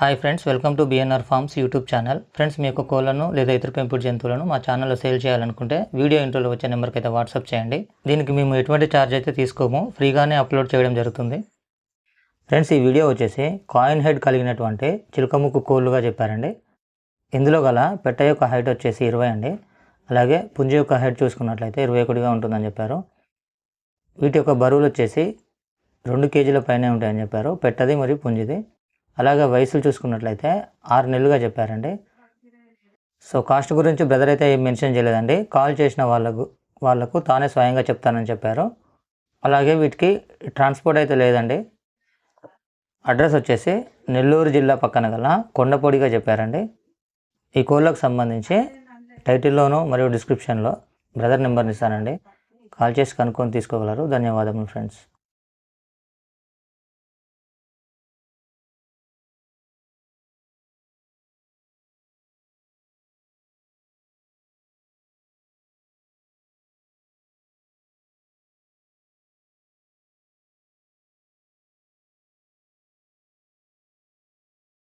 Hi friends welcome to B N R farms YouTube channel friends మీ యొక్క కోళ్ళను లేదా ఇతర పెంపుడు జంతువులను మా ఛానల్లో సేల్ చేయాలనుకుంటే వీడియో ఇంట్రోలో వచ్చే నెంబర్కి అయితే వాట్సాప్ చేయండి. దీనికి మేము ఎటువంటి ఛార్జ్ అయితే తీసుకోము ఫ్రీగానే అప్లోడ్ చేయడం జరుగుతుంది. ఫ్రెండ్స్ ఈ వీడియో వచ్చేసి కాయిన్ హెడ్ కలిగినటువంటి చిలుకముక్కు కోళ్ళుగా చెప్పారండి. ఇందులో గల పెట్ట యొక్క హైట్ వచ్చేసి ఇరవై అండి. అలాగే పుంజ యొక్క హైట్ చూసుకున్నట్లయితే ఇరవై ఒకటిగా ఉంటుందని చెప్పారు. వీటి యొక్క బరువులు వచ్చేసి రెండు కేజీల పైనే ఉంటాయని చెప్పారు. పెట్టది మరియు పుంజిది. అలాగే వయసులు చూసుకున్నట్లయితే ఆరు నెలలుగా చెప్పారండి. సో కాస్ట్ గురించి బ్రదర్ అయితే ఏం మెన్షన్ చేయలేదండి. కాల్ చేసిన వాళ్ళకు వాళ్ళకు తానే స్వయంగా చెప్తానని చెప్పారు. అలాగే వీటికి ట్రాన్స్పోర్ట్ అయితే లేదండి. అడ్రస్ వచ్చేసి నెల్లూరు జిల్లా పక్కన గల కొండపొడిగా చెప్పారండి. ఈ కోళ్ళకు సంబంధించి టైటిల్లోనూ మరియు డిస్క్రిప్షన్లో బ్రదర్ నెంబర్ని ఇస్తానండి. కాల్ చేసి కనుక్కొని తీసుకోగలరు. ధన్యవాదములు ఫ్రెండ్స్.